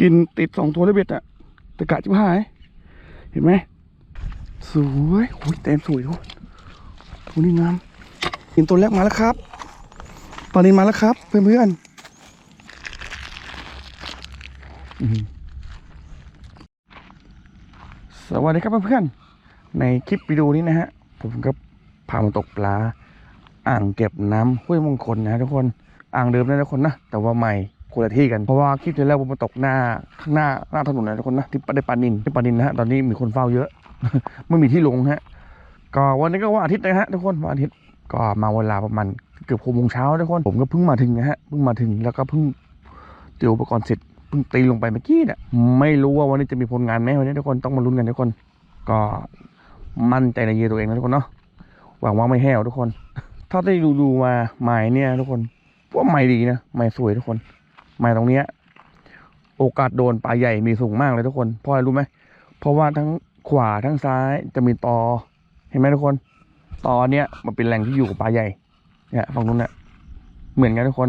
กินติดสองตัวเลยเบ็ดอะตะกะจิบหาย เห็นไหมสวยโอ้ยเต็มสวยทุกคนตัวนี้งามกินตัวแรกมาแล้วครับปลานินมาแล้วครับ เพื่อนเพื่อนๆสวัสดีครับเพื่อนๆในคลิปวิดีโอนี้นะฮะ ผมก็พามาตกปลา อ่างเก็บน้ำห้วยมงคลนะทุกคน อ่างเดิมนะทุกคนนะ แต่ว่าใหม่ คนละที่กัน เพราะว่าคลิปที่แล้วผมมาตกหน้าข้างหน้าหน้าถนนนะทุกคนนะที่ได้ปานินที่ปานินนะฮะตอนนี้มีคนเฝ้าเยอะ ไม่มีที่ลงฮะก็วันนี้ก็วันอาทิตย์นะฮะทุกคนวันอาทิตย์ก็มาเวลาประมาณเกือบหกโมงเช้าทุกคนผมก็เพิ่งมาถึงนะฮะเพิ่งมาถึงแล้วก็เพิ่งเตรียมอุปกรณ์เสร็จเพิ่งตีลงไปเมื่อกี้เนี่ยไม่รู้ว่าวันนี้จะมีผลงานไหมวันนี้ทุกคนต้องมาลุ้นกันทุกคน ก็มั่นใจในเยตัวเองนะทุกคนเนาะหวังว่าไม่แห้วทุกคน ถ้าได้ดูดูมาไม้เนี่ยทุกคนว่าไม้ดีนะไม้สวยทุกคน ม้ตรงเนี้ย โอกาสโดนปลาใหญ่มีสูงมากเลยทุกคนเพราะอะไรรู้ไหมเพราะว่าทั้งขวาทั้งซ้ายจะมีตอ เห็นไหมทุกคนตอเนี้ยมันเป็นแหล่งที่อยู่กับปลาใหญ่เนี่ยฝั่งนู้นเนี่ยเหมือนกันทุกคน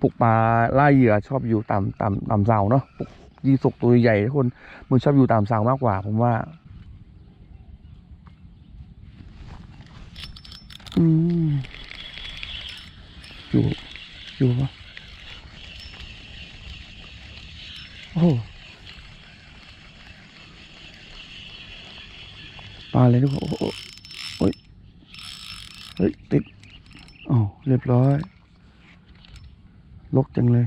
ปลูกปลาล่าเหยื่อชอบอยู่ตามตามตามเสาเนาะปลูกยีสกตัวใหญ่ทุกคนมันชอบอยู่ตามเสามากกว่า ผมว่า อืมอยู่อยู่ปะ โหปลาอะไรทุกคนโอ้โหโอ้ยเฮ้ยติดอ๋อเรียบร้อย ลกจังเลย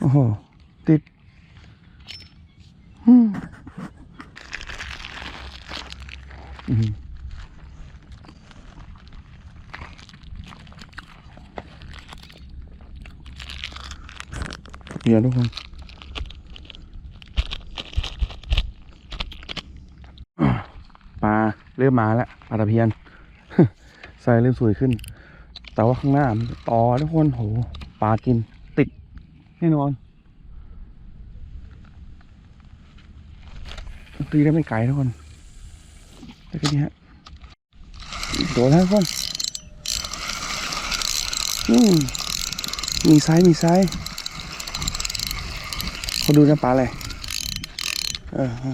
โอ้โห ติดอืมอืม เดี๋ยทุกคนปลาเริ่มมาแล้วปลาตะเพียนใส่เริ่มสวยขึ้น แต่ว่าข้างหน้าต่อทุกคนโหปลากินติดแน่นอนตีได้ไม่ไกลทุกคนแต่ก็นี้ฮะโดนแล้วทุกคนอืมมีไซส์มีไซส์ เขาดูน้ำปลาอะไรเออโ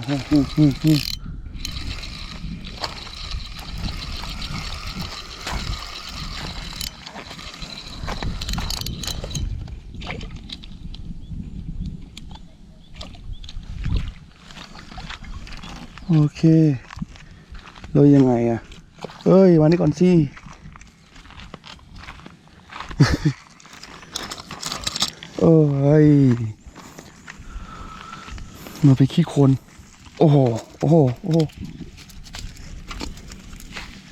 อเคเรายังไงอะ เอ้ยวันนี้ก่อนสิเอ้ย มาไปขี้โคน โอ้โห โอ้โห โอ้โห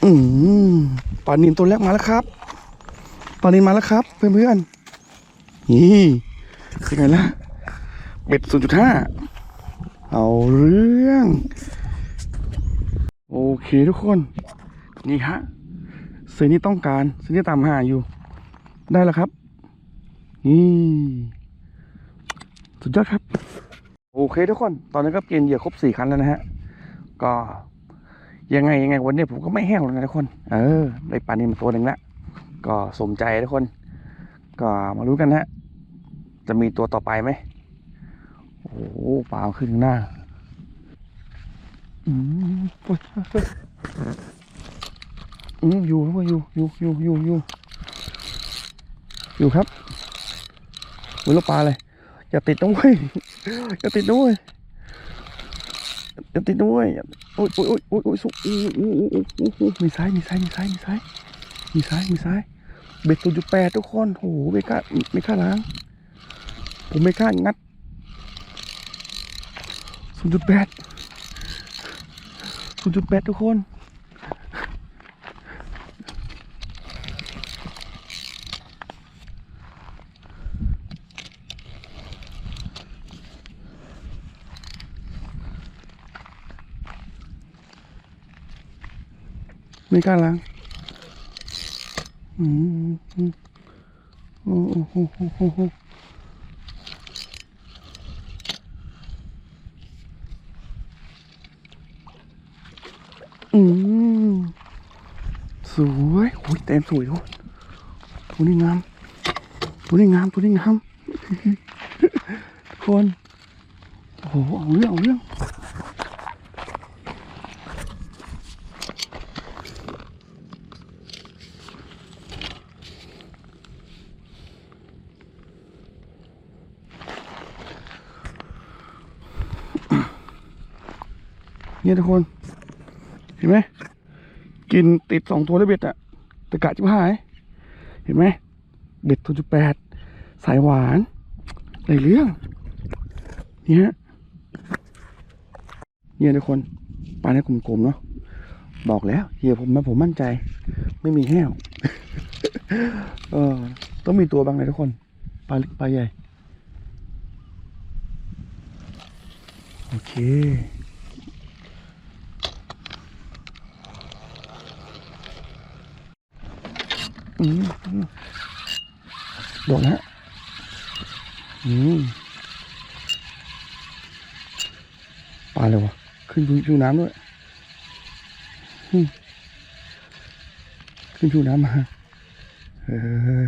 อืมปลานินตัวแรกมาแล้วครับปลานินมาแล้วครับ เพื่อนๆ นี่เป็นไงล่ะ เบ็ดศูนย์จุดห้า เอาเรื่อง โอเคทุกคน นี่ฮะสิ่งที่ต้องการสิ่งที่ตามหาอยู่ ได้แล้วครับ นี่ สุดยอดครับ โอเคทุกคน ตอนนี้ก็เกณฑ์เหยื่อครบสี่คันแล้วนะฮะ ก็ยังไงยังไงวันนี้ผมก็ไม่แห้วแล้วนะทุกคน เออได้ปลานิลมาตัวหนึ่งละ ก็สมใจทุกคน ก็มารู้กันฮะ จะมีตัวต่อไปไหม โอ้ปลาขึ้นหน้า อืมโอ้ยเฮ้ยอืมอยู่ครับอยู่อยู่อยู่อยู่อยู่อยู่ครับมือลูกปลาเลย อย่าติดนะเว้ยอย่าติดด้วยอย่าติดด้วยโอ้ยโอ้ยโอ้ยโอ้ยโอ้ยสุโอ้ยโอ้ยโอ้ยโอ้ยโอ้ยมีซ้ายมีซ้ายมีซ้ายมีซ้ายมีซ้ายมีซ้ายเบ็ดตัวจุดแปดทุกคนโอ้โหไม่กล้าไม่กล้าล้างผมไม่กล้างัดศูนย์จุดแปดศูนย์จุดแปดทุกคน ไม่กล้าล้างอืมอืมโอ้โหโอ้โหโอ้โหอืมสวยโอ้ยเต็มสวยทุกคนตัวนี้งามตัวนี้งามตัวนี้งามคนโอ้โหเอาเรื่องเอาเรื่องเนี่ทุกคน เห็นไหมกินติดสองตัวแล้เบ็ดอะตะกะจิบหาย เห็นไหมเบ็ดตัวจุดแปดสายหวานในเรื่องเนี่ยฮะเนี่ยทุกคนปลาในกลมๆเนาะบอกแล้วเฮียผมนะผมมั่นใจ ไม่มีแห้วเออต้องมีตัวบางเลยทุกคนปลาเล็กปลาใหญ่ โอเค อืมอืม โดดนะฮะอืมปลาเลยวะขึ้นชูน้ำด้วย ขึ้นชูน้ำมาเฮ้ย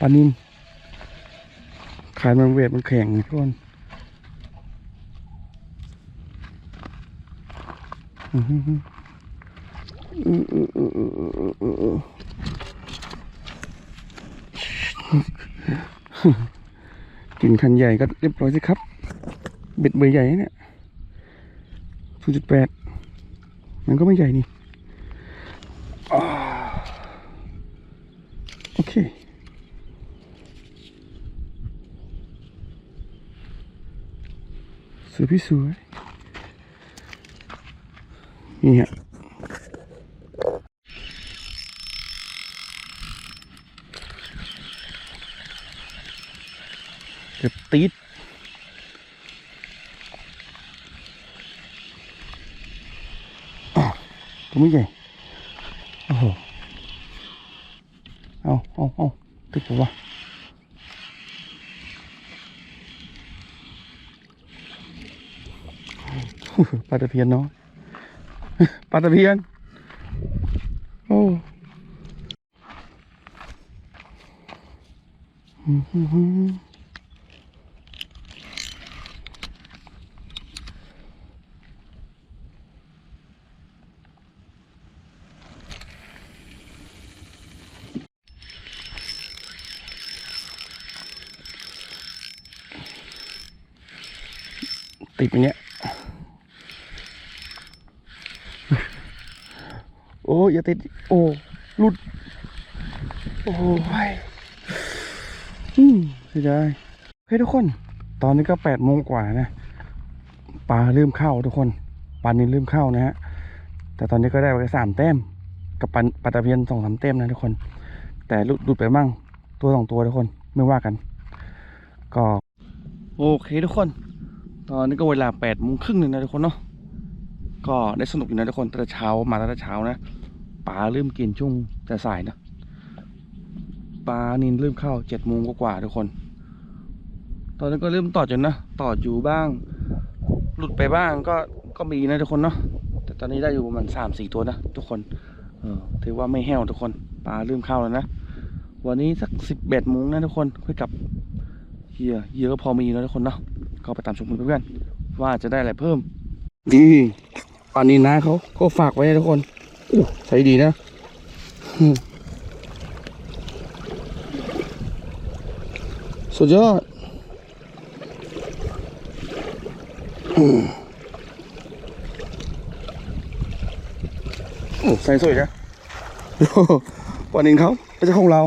ปลานิ่มขายมันเวทมันแข็งทุกคนอืมอื กินคันใหญ่ก็เรียบร้อยสิครับ เบ็ดเบอร์ใหญ่นะเนี่ยศูนย์จุดแปดมันก็ไม่ใหญ่นี่ โอเคสวยพี่สวยนี่ฮะ เกือบตีดตัวไม่ใหญ่โอ้โหเอาเอาเอาติดปะวะปลาตะเพียนเนาะปลาตะเพียน โอ้อืม ติดอย่างเงี้ย โอ้ยอย่าติด โอ้หลุด โอ้ยอืมเสียดายเฮ้ยทุกคน ตอนนี้ก็แปดโมงกว่านะ ปลาเริ่มเข้าทุกคน ปลานี้เริ่มเข้านะฮะ แต่ตอนนี้ก็ได้ไปสามแต้ม กับปลาปลาตะเพียนสองสามแต้มนะทุกคน แต่หลุดหลุดไปมั่ง ตัวสองตัวทุกคน ไม่ว่ากัน ก็ โอเคทุกคน ตอนนี้ก็เวลาแปดโมงครึ่งหนึ่งนะทุกคนเนาะก็ได้สนุกอยู่นะทุกคนแต่เช้ามาแต่เช้านะปลาเริ่มกินช่วงแต่สายนะปลานินเริ่มเข้าเจ็ดโมงกว่าทุกคน ตอนนี้ก็เริ่มต่อจนนะต่ออยู่บ้าง หลุดไปบ้างก็ก็มีนะทุกคนเนาะแต่ตอนนี้ได้อยู่ประมาณสามสี่ตัวนะทุกคนเออถือว่าไม่แห้วทุกคนปลาเริ่มเข้าแล้วนะวันนี้สักสิบเอ็ดโมงนะทุกคนค่อยกลับเหยื่อเยอก็พอมีนะทุกคนเนาะ ก็ไปตามชมกันเพื่อนๆว่าจะได้อะไรเพิ่มดีปลานีนะเขาก็ฝากไว้นะทุกคนอู้ใช้ดีนะอืมสุดยอดอืมโอ้ใส่สวยนะโอ้โหปลานินเขาเป็นเจ้าของเรา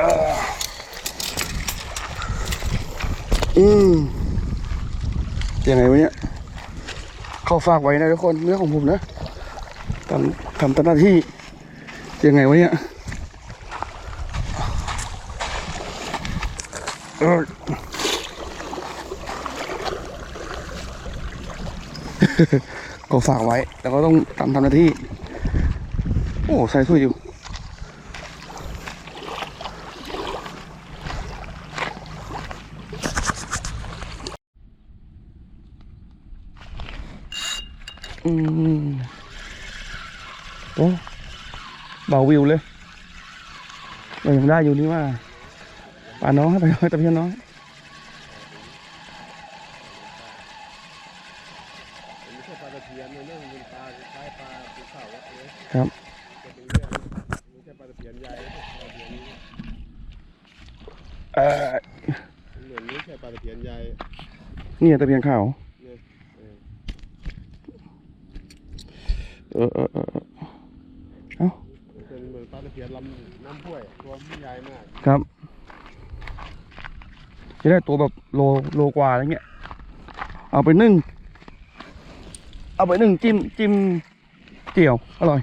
อ่าอืม ยังไงวะเนี่ยเขาฝากไว้นะทุกคนเรื่องของผมนะทำทำตามหน้าที่ยังไงวะเนี่ยก็ฝากไว้ แล้วก็ต้องทำทำหน้าที่ โอ้ใส่ถ้วยอยู่ โอ้บ่าวิวเลยเรายังได้อยู่นี่ว่าป่าน้องไปตะเพียนน้องครับเหมือนไม่ใช่ปลาตะเพียนใหญ่นี่ตะเพียนขาว เออเออเออเอ้าเป็นเหมือนปลาตะเพียนลำน้ำห้วยตัวไม่ใหญ่มากครับ จะได้ตัวแบบโลโลกว่าอะไรเงี้ย เอาไปนึ่ง เอาไปนึ่งจิ้มจิ้มเจียวอร่อย